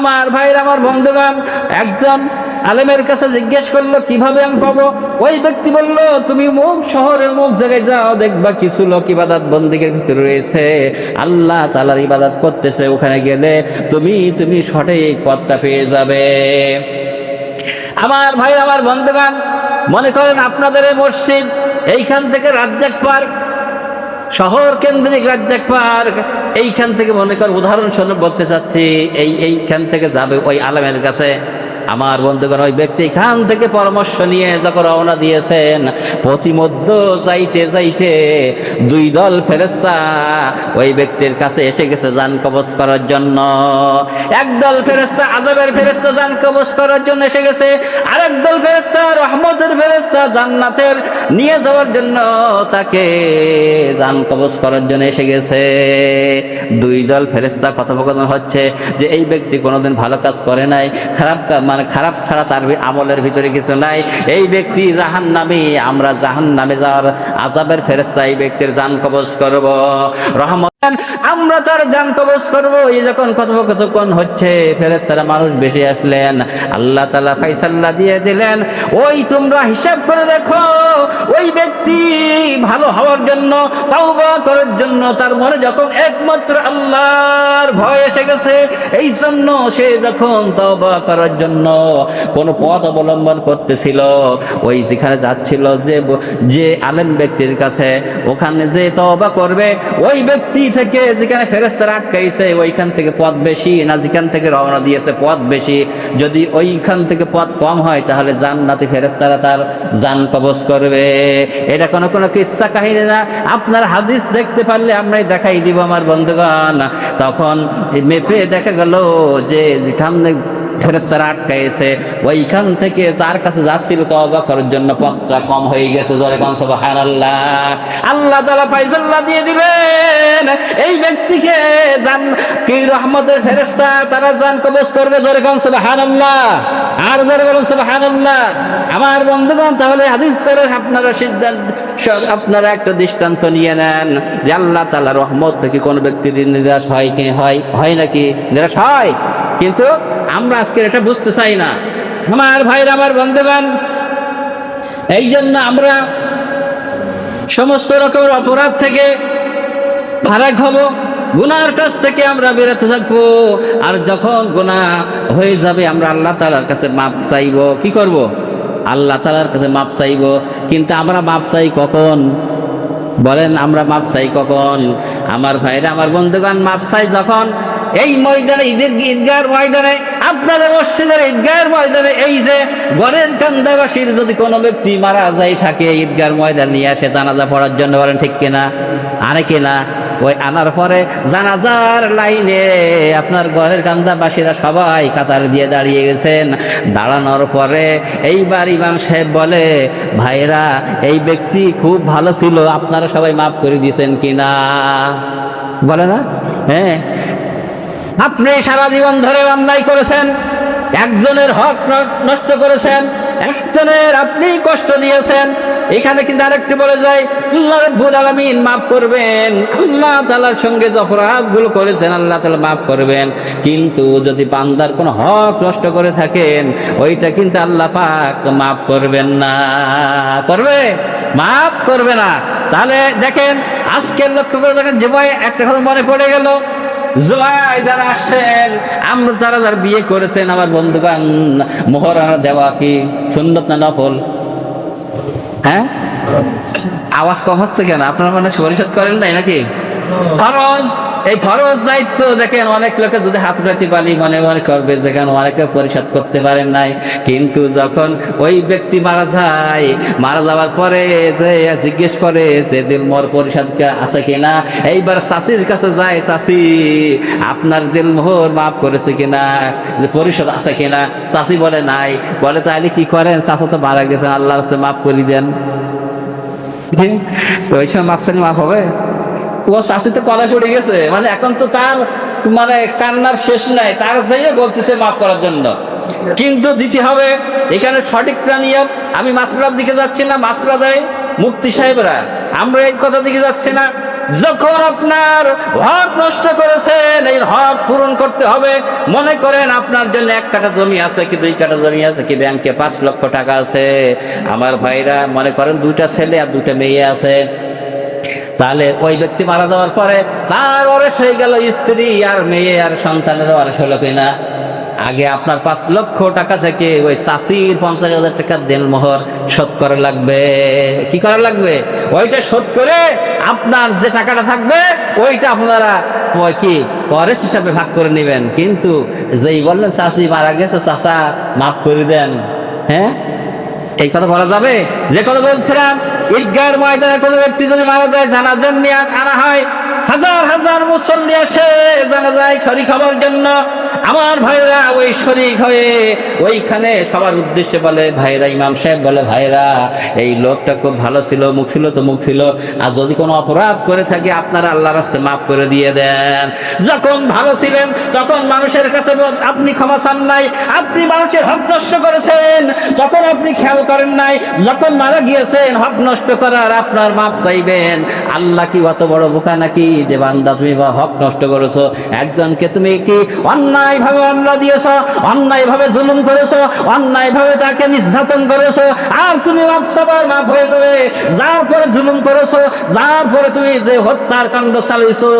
আমার ভাইয়ের, আমার বন্ধুগণ, একজন আলেমের কাছে জিজ্ঞেস করল, কীভাবে আমি পাবো? ওই ব্যক্তি বলল, তুমি মুখ শহরের মুখ জায়গায় যাও, দেখবা কিছু লোক ইবাদত বন্দিকের ভিতরে রয়েছে। আল্লাহ তালার ইবাদত করতেছে, ওখানে গেলে তুমি তুমি সঠিক পথটা পেয়ে যাবে। আমার ভাই আমার বন্ধুগণ, মনে করেন আপনাদের এই মসজিদ, এইখান থেকে রাজ্জাক পার্ক, শহর কেন্দ্রিক রাজ্জাক পার্ক এইখান থেকে মনে কর উদাহরণস্বরূপ বলতে চাচ্ছি, এই এইখান থেকে যাবে ওই আলমের কাছে। আমার বন্ধুগণ, ওই ব্যক্তি এখান থেকে পরামর্শ নিয়ে যখন রওনা দিয়েছেন প্রতিমধ্য যাইতে যাইতে দুই দল ফেরেস্তা ওই ব্যক্তির কাছে এসে গেছে যান কবচ করার জন্য। একদল ফেরেস্তা আদবের ফেরেস্তা যান কবচ করার জন্য এসে গেছে। আরেক দল ফেরেস্তা রহমতের ফেরেস্তা জান্নাতের নিয়ে যাওয়ার জন্য তাকে যান কবচ করার জন্য এসে গেছে। দুই দল ফেরেস্তা কথোপকথন হচ্ছে যে এই ব্যক্তি কোনোদিন ভালো কাজ করে নাই, খারাপ মানে খারাপ ছাড়া তার আমলের ভিতরে কিছু নাই। এই ব্যক্তি জাহান নামে আমরা জাহান নামে যাওয়ার আজাবের ফেরেস্তা এই ব্যক্তির জান কবচ করব। রহমত আমরা তার যান কবচ করব। এই যখন কথোপকথন হচ্ছে ফেরেস্তারা মানুষ বেশি আসলেন। আল্লাহ তালা ফাইসাল্লা দিয়ে দিলেন, ওই তোমরা হিসাব করে দেখো, ওই ব্যক্তি ভালো হওয়ার জন্য, তাওবা করার জন্য, তার মনে যখন একমাত্র আল্লাহর ভয় এসে গেছে, এই জন্য সে যখন তওবা করার জন্য কোন পথ অবলম্বন করতেছিল, ওই যেখানে যাচ্ছিল যে যে আলেম ব্যক্তির কাছে, ওখানে যে তওবা করবে, ওই ব্যক্তি থেকে যেখানে ফেরেস্তারা আটকাইছে, ওইখান থেকে পথ বেশি না যেখান থেকে রওনা দিয়েছে পথ বেশি। যদি ওইখান থেকে পথ কম হয়, তাহলে জান্নাতি ফেরেস্তারা তার জান কবজ করবে। এটা কোনো কোনো কিচ্ছা কাহিনী না। আপনার হাদিস দেখতে পারলে আমরাই দেখাই দিব আমার বন্ধুগণ। তখন মেপে দেখা গেল যে যেখানে ফেরেস্তারা আটকাইছে ওইখান থেকে যার কাছে যাচ্ছিল তওবা করার জন্য পথটা কম হয়ে গেছে, জোরে কান সুবহানাল্লাহ। আল্লাহ তাআলা ফাইসাল্লা দিয়ে দিবেন এই ব্যক্তিকে জান কি রহমতের ফেরেশতা, তারা জান কবজ করবে, জোরে কান সুবহানাল্লাহ। আর জোরে বলুন সুবহানাল্লাহ। আমার বন্ধুগণ, তাহলে হাদিস তারা আপনারা সিদ্ধান্ত আপনারা একটা দৃষ্টান্ত নিয়ে নেন যে আল্লাহ তাআলা রহমত থেকে কোন ব্যক্তির নিরাশ হয় কি, হয় হয় নাকি? নিরাশ হয়? কিন্তু আমরা আজকের এটা বুঝতে চাই না। আমার ভাইরা আমার বন্ধুগণ এই জন্য আমরা সমস্ত রকমের অপরাধ থেকে ফারাক হব, গুনার কাছ থেকে আমরা বেরোতে থাকব, আর যখন গুনাহ হয়ে যাবে আমরা আল্লাহ তালার কাছে মাপ চাইব। কি করব? আল্লাহ তালার কাছে মাপ চাইব। কিন্তু আমরা মাপ চাই কখন? বলেন, আমরা মাপ চাই কখন? আমার ভাইরা আমার বন্ধুগণ মাপ চাই যখন এই ময়দানে, ঈদের ঈদগাহের ময়দানে, আপনাদের মসজিদের ঈদগাহের ময়দানে, এই যে গড়ের কান্দাবাসীর যদি কোনো ব্যক্তি মারা যায়, থাকে ঈদগাহের ময়দান নিয়ে আসে, জানাজা পড়ার জন্য বলেন, ঠিক কিনা? আনে কিনা? ওই আনার পরে জানাজার লাইনে আপনার ঘরের কান্দাবাসীরা সবাই কাতার দিয়ে দাঁড়িয়ে গেছেন। দাঁড়ানোর পরে এইবার ইমাম সাহেব বলে, ভাইরা, এই ব্যক্তি খুব ভালো ছিল, আপনারা সবাই মাফ করে দিয়েছেন কিনা? বলে না? হ্যাঁ আপনি সারা জীবন ধরে অন্যায় করেছেন, একজনের হক নষ্ট করেছেন, একজনের আপনি কষ্ট দিয়েছেন। এখানে কিন্তু আরেকটি বলে যায়, আল্লাহ রব্বুল আলামিন মাফ করবেন। আল্লাহ তাআলার সঙ্গে অপরাধগুলো করেছেন, আল্লাহ তাআলা মাফ করবেন। কিন্তু যদি বান্দার কোনো হক নষ্ট করে থাকেন, ওইটা কিন্তু আল্লাহ পাক মাফ করবেন না। করবে? মাফ করবে না। তাহলে দেখেন, আজকের লক্ষ্য করে দেখেন, যে ভাই একটা কথা মনে পড়ে গেল জয় যারা আসছেন আমরা যারা যারা বিয়ে করেছেন, আমার বন্ধুগান মোহরানা দেওয়া কি? সুন্নত না নফল? হ্যাঁ? আওয়াজ কম হচ্ছে কেন? আপনারা মানে পরিশোধ করেন নাই নাকি? ফরজ। এই ফরজ দায়িত্ব দেখেন অনেক লোকে যদি হাত উঠাতে পারি মনে মনে করবে যেখানে অনেকে পরিশোধ করতে পারেন নাই। কিন্তু যখন ওই ব্যক্তি মারা যায় মারা যাওয়ার পরে জিজ্ঞেস করে যে দিল মোর পরিশোধ কে- আছে কিনা এইবার চাষির কাছে যায় চাষি আপনার দিল মোহর মাফ করেছে কিনা যে পরিশোধ আছে কিনা? চাষি বলে নাই। বলে তাহলে কি করেন? চাষা তো মারা গেছেন আল্লাহ মাফ করে দেন ওই সময় মাফ হবে? ও শাশি তো কলা পড়ে গেছে। মানে এখন তো তার মানে কান্নার শেষ নাই, তার যাইয়ে বলতেছে মাফ করার জন্য। কিন্তু দিতে হবে, এখানে সঠিক নিয়ম আমি মাসলার দিকে যাচ্ছি না মাসলা দেয় মুক্তি সাহেবরা। আমরা এই কথা দিকে যাচ্ছি না। যখন আপনার হক নষ্ট করেছেন এই হক পূরণ করতে হবে। মনে করেন আপনার জন্য এক কাটা জমি আছে কি দুই কাটা জমি আছে, কি ব্যাংকে পাঁচ লক্ষ টাকা আছে। আমার ভাইরা মনে করেন দুইটা ছেলে আর দুইটা মেয়ে আছে। তাহলে ওই ব্যক্তি মারা যাওয়ার পরে তার অরেস হয়ে গেল স্ত্রী আর মেয়ে আর সন্তানের অরেস হলো কিনা? আগে আপনার পাঁচ লক্ষ টাকা থেকে ওই চাষির পঞ্চাশ হাজার টাকা দেনমোহর শোধ করা লাগবে। কি করা লাগবে? ওইটা শোধ করে আপনার যে টাকাটা থাকবে, ওইটা আপনারা কি পরেশ হিসাবে ভাগ করে নেবেন। কিন্তু যেই বললেন চাষি মারা গেছে, চাষা, মাফ করে দেন। হ্যাঁ? এই কথা বলা যাবে? যে কথা বলছিলাম ঈদগাহের ময়দানে কোনো ব্যক্তি যদি মারা যায়, জানাজার নিয়ে আনা হয়। হাজার হাজার মুসল্লি আসে, জানা যায় শরিক হবার জন্য। আমার ভাইরা ওই শরিক হয়ে ওইখানে সবার উদ্দেশ্যে বলে, ভাইরা, ইমাম সাহেব বলে, ভাইরা, এই লোকটা খুব ভালো ছিল, মুখ ছিল তো মুখ ছিল। আর যদি কোনো অপরাধ করে থাকে, আপনারা আল্লাহ রাস্তে মাফ করে দিয়ে দেন। যখন ভালো ছিলেন, তখন মানুষের কাছে আপনি ক্ষমা চান নাই, আপনি মানুষের হক নষ্ট করেছেন। তখন আপনি খেয়াল করেন নাই, যখন মারা গিয়েছেন, হক নষ্ট করার আপনার মাপ চাইবেন। আল্লাহ কি অত বড় বোকা নাকি? যে বান্দা তুমি হক নষ্ট করেছ, একজনকে তুমি কি অন্যায় ভাবে অন্যায় দিয়েছ, অন্যায় ভাবে জুলুম করেছ, অন্যায় ভাবে তাকে নির্যাতন করেছ, আর তুমি মাপ সবার মাপ হয়ে যাবে। যার পরে জুলুম করেছ, যার পরে তুমি যে হত্যার কাণ্ড চালিয়েছো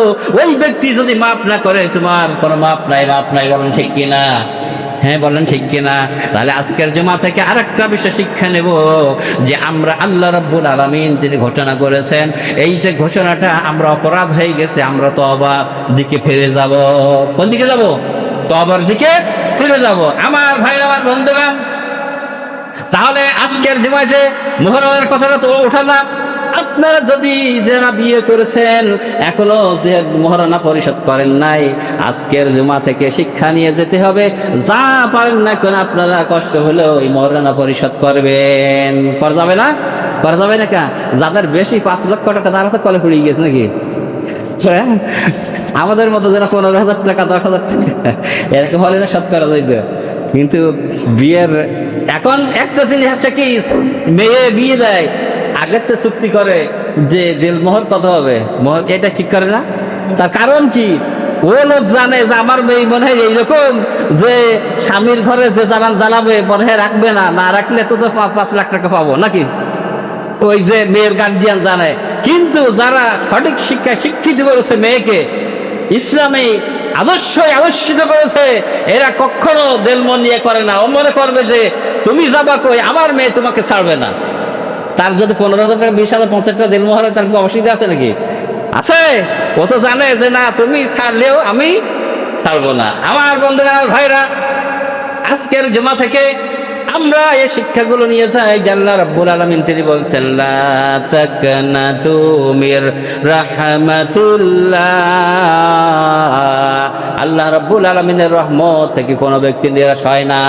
ওই ব্যক্তি যদি মাপ না করে, তোমার কোনো মাপ নাই মাপ নাই, বলেন ঠিক কিনা? হ্যাঁ বলেন ঠিক কিনা? তাহলে আজকের জমা থেকে আরেকটা বিষয় শিক্ষা নেব, যে আমরা আল্লাহ রব্বুল আলামিন যিনি ঘোষণা করেছেন, এই যে ঘোষণাটা আমরা অপরাধ হয়ে গেছে, আমরা তো অবার দিকে ফিরে যাব। কোন দিকে যাব? তবার দিকে ফিরে যাব। আমার ভাই, আমার বন্ধুগণ, তাহলে আজকের জমায় যে মোহরমের কথাটা তো ওঠালাম আপনারা যদি যারা বিয়ে করেছেন, এখনও যে মহারণা পরিশোধ করেন নাই, আজকের জমা থেকে শিক্ষা নিয়ে যেতে হবে। যা পারেন না কেন আপনারা কষ্ট হলেও ওই মহারণা পরিশোধ করবেন। করা যাবে না? করা যাবে না কা যাদের বেশি পাঁচ লক্ষ টাকা, তারা তো কলে পড়ে গেছে নাকি? হ্যাঁ? আমাদের মতো যেন পনেরো হাজার টাকা, দশ হাজার টাকা, এরকম হলে না করা যাইতো। কিন্তু বিয়ের, এখন একটা জিনিস হচ্ছে কি, মেয়ে বিয়ে দেয়, আগের তো চুক্তি করে যে দিলমোহর কত হবে মোহর এটা ঠিক করে না। তার কারণ কি? ও লোক জানে যে আমার মেয়ে মনে হয় এইরকম যে স্বামীর ঘরে যে জানান জ্বালাবে, মনে হয় রাখবে না না রাখলে তো তো পাঁচ লাখ টাকা পাবো, নাকি? ওই যে মেয়ের গার্জিয়ান জানে। কিন্তু যারা সঠিক শিক্ষা শিক্ষিত করেছে মেয়েকে ইসলামী আদর্শই আদর্শিত করেছে, এরা কখনো দেলমন নিয়ে করে না। ও মনে করবে যে, তুমি যাবা কই? আমার মেয়ে তোমাকে ছাড়বে না। তার যদি পনেরো হাজার টাকা, বিশ হাজার, পঞ্চাশ টাকা দেলমো হয় তার কি অসুবিধা আছে নাকি? আছে। ও তো জানে যে, না, তুমি ছাড়লেও আমি ছাড়বো না। আমার বন্ধু আমার ভাইরা, আজকের জমা থেকে আমরা এই শিক্ষাগুলো নিয়ে যাই জাল্লা রব্বুল আলমিন তিনি বলছেন লা তাকনাতু মির রাহমাতুল্লাহ। আল্লাহ রাব্বুল আলামিনের রহমত থেকে কোনো ব্যক্তি নিরাশ হয় না।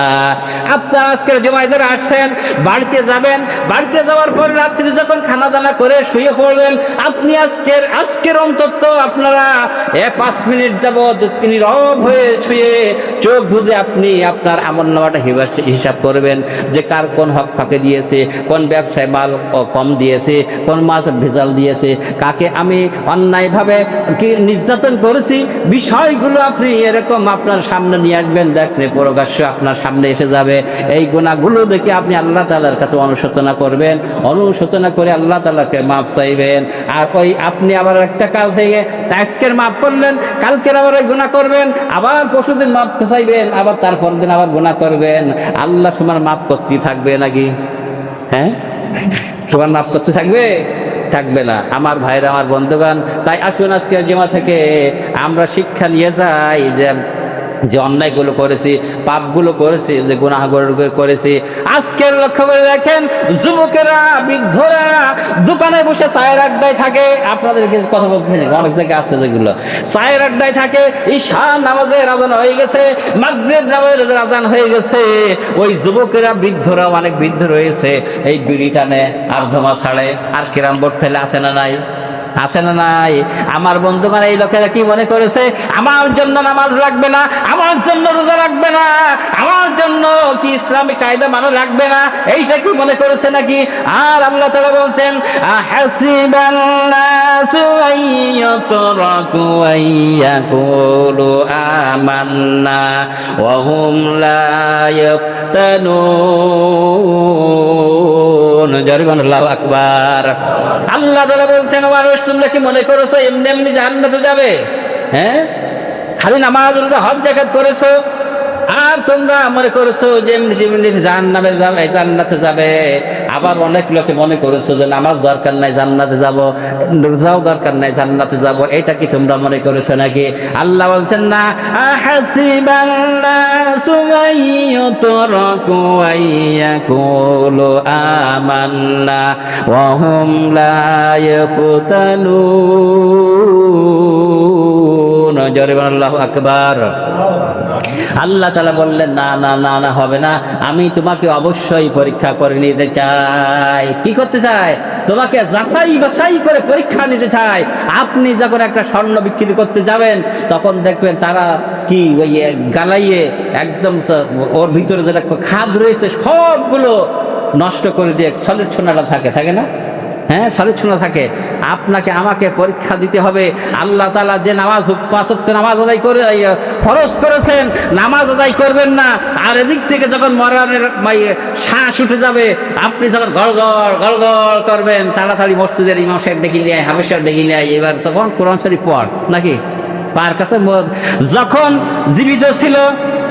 আপনার আজকের জমায় যারা আসছেন, বাড়িতে যাবেন, বাড়িতে যাওয়ার পর রাত্রি যখন খানা দানা করে শুয়ে পড়বেন, আপনি আজকের আজকের অন্তত আপনারা এ পাঁচ মিনিট যাবৎ নীরব হয়ে শুয়ে চোখ বুঝে আপনি আপনার আমল নামাটা হিসাব করবেন যে কার কোন হক ফাঁকে দিয়েছে, কোন ব্যবসায় মাল কম দিয়েছে, কোন মাছ ভেজাল দিয়েছে, কাকে আমি অন্যায়ভাবে কি নির্যাতন করেছি, বিষয়গুলো আপনি এরকম আপনার সামনে নিয়ে আসবেন, দেখলে প্রকাশ্য আপনার সামনে এসে যাবে। এই গুণাগুলো দেখে আপনি আল্লাহ তালার কাছে অনুশোচনা করবেন, অনুশোচনা করে আল্লাহ তালাকে মাপ চাইবেন। আর ওই আপনি আবার একটা কাজ থেকে আজকের মাপ করলেন, কালকের আবার ওই গুণা করবেন, আবার পরশুদিন মাপ চাইবেন, আবার তারপর দিন আবার গুণা করবেন। আল্লাহ তোমার মাপ করতেই থাকবে নাকি? হ্যাঁ? তোমার মাপ করতে থাকবে? থাকবে না। আমার ভাইরা, আমার বন্ধুগণ, তাই আসুন আজকে জমা থেকে আমরা শিক্ষা নিয়ে যাই যে যে অন্যায়গুলো করেছি, পাপগুলো করেছি, যে গুনাহগুলো করেছি, আজকের লক্ষ্য করে দেখেন, যুবকেরা, বৃদ্ধরা দোকানে বসে চায়ের আড্ডায় থাকে। আপনাদেরকে কথা বলতে অনেক জায়গায় আছে যেগুলো। চায়ের আড্ডায় থাকে ঈশা নামাজে রাজান হয়ে গেছে মাগরিব নামাজের রাজান হয়ে গেছে। ওই যুবকেরা বৃদ্ধরা অনেক বৃদ্ধ রয়েছে। এই বিড়ি টানে আর ধোমা ছাড়ে। আর কিরাম বোর্ড ফেলে আসে না নাই? আছে না নাই? আমার বন্ধু মানে এই লোকেরা কি মনে করেছে? আমার জন্য নামাজ রাখবে না, আমার জন্য রোজা রাখবে না, আমার জন্য কি ইসলামিক কায়দা মানুষ রাখবে না? এইটা কি মনে করেছে নাকি? আর আল্লাহ তাআলা বলছেন আমান্না, ওয়া হুম লা ইয়াফতানুন জরিবান আল্লাহু আকবার। আল্লাহ তালা বলছেন মানুষ, তোমরা কি মনে করেছ, এমনি এমনি জান্নাতে যাবে? হ্যাঁ? খালি নামাজ হক জাকাত করেছ? আর তোমরা মনে করেছ যে এমনি যাবে, জান্নাতে যাবে। আবার অনেক লোকে মনে করেছ যে নামাজ দরকার নাই, জান্নাতে যাব, রোজাও দরকার নাই, জান্নাতে যাব। এটা কি তোমরা মনে করেছ নাকি? আল্লাহ বলছেন, না আমান্না ওয়া হুম লা ইয়াফতানুন জোরে বলুন, আল্লাহু আকবার। আল্লাহ তালা বললেন, না না না না, হবে না। আমি তোমাকে অবশ্যই পরীক্ষা করে নিতে চাই। কি করতে চাই তোমাকে যাচাই বাছাই করে পরীক্ষা নিতে চাই আপনি যখন একটা স্বর্ণ বিক্রি করতে যাবেন, তখন দেখবেন তারা কি ওই গালাইয়ে একদম ওর ভিতরে যেটা খাদ রয়েছে, সবগুলো নষ্ট করে দিয়ে সলিড ছোনাটা থাকে থাকে না? হ্যাঁ সলিচ্ছন্ন থাকে। আপনাকে আমাকে পরীক্ষা দিতে হবে। আল্লাহ তালা যে নামাজ পাঁচ ওয়াক্ত নামাজ আদায় করে ফরজ করেছেন, নামাজ আদায় করবেন না। আর এদিক থেকে যখন মরণের শ্বাস উঠে যাবে, আপনি যখন গড়গড় গড়গড় গড় গড় করবেন, তাড়াতাড়ি মসজিদের ইমাম সাহেব ডেকে নিয়ে হাফেজ সাহেব ডেকে নিয়ে এবার তখন কোরআন শরীফ পড়, নাকি? তার কাছে যখন জীবিত ছিল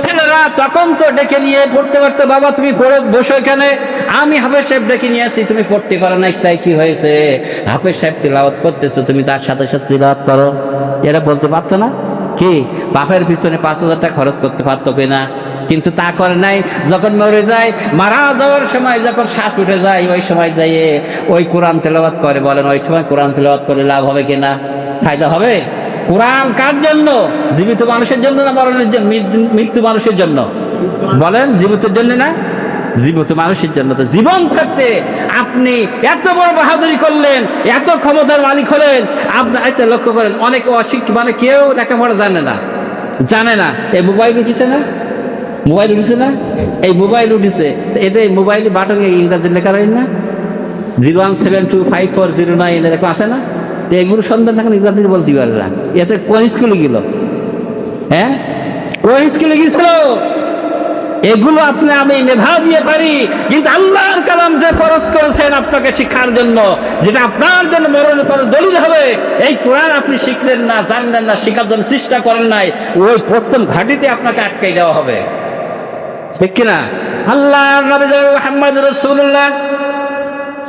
ছেলেরা তখন তো ডেকে নিয়ে পড়তে পারতো, বাবা, তুমি বসো এখানে। আমি হাফেজ সাহেব ডেকে নিয়ে আসি, তুমি পড়তে পারো না চাই কি হয়েছে? হাফেজ সাহেব তিলাওয়াত করতেছো, তুমি তার সাথে সাথে তিলাওয়াত করো। এরা বলতে পারতো না। কি? বাপের পিছনে পাঁচ হাজার টাকা খরচ করতে পারতো কিনা? কিন্তু তা করে নাই। যখন মরে যায়, মারা যাওয়ার সময় যখন শ্বাস উঠে যায়, ওই সময় যাইয়ে ওই কোরআন তেলাওয়াত করে, বলেন, ওই সময় কোরআন তেলাওয়াত করে লাভ হবে কিনা? ফায়দা হবে? কোরআন কার জন্য? জীবিত মানুষের জন্য না মরণের জন্য? মৃত্যু- মানুষের জন্য। বলেন জীবিতের জন্য না, জীবিত মানুষের জন্য। তো জীবন থাকতে আপনি এত বড় বাহাদুরি করলেন, এত ক্ষমতার মালিক হলেন, আপনি আচ্ছা লক্ষ্য করেন, অনেক অশিক্ষিত মানে কেউ লেখাপড়া জানে না। জানে না। এই মোবাইল উঠেছে না? মোবাইল উঠেছে না? এই মোবাইল উঠেছে। এতে মোবাইল বাটনে ইংরাজি লেখা রয়েছে না? Zero one seven two five four zero nine এরকম আছে না? এগুলো সন্তান থাকেন ইংরাজিতে বলতে পারে না। এতে কোন স্কুলে গেল? হ্যাঁ? কোন স্কুলে গিয়েছিল এগুলো আপনি আমি মেধা দিয়ে পারি, কিন্তু আল্লাহর কালাম যে খরচ করেছেন আপনাকে শিক্ষার জন্য, যেটা আপনার জন্য মরণের পরে দলিল হবে, এই কোরআন আপনি শিখলেন না, জানলেন না, শেখার জন্য চেষ্টা করেন নাই, ওই প্রথম ঘাটিতে আপনাকে আটকাই দেওয়া হবে। ঠিক কিনা? আল্লাহ রসুল্লাহ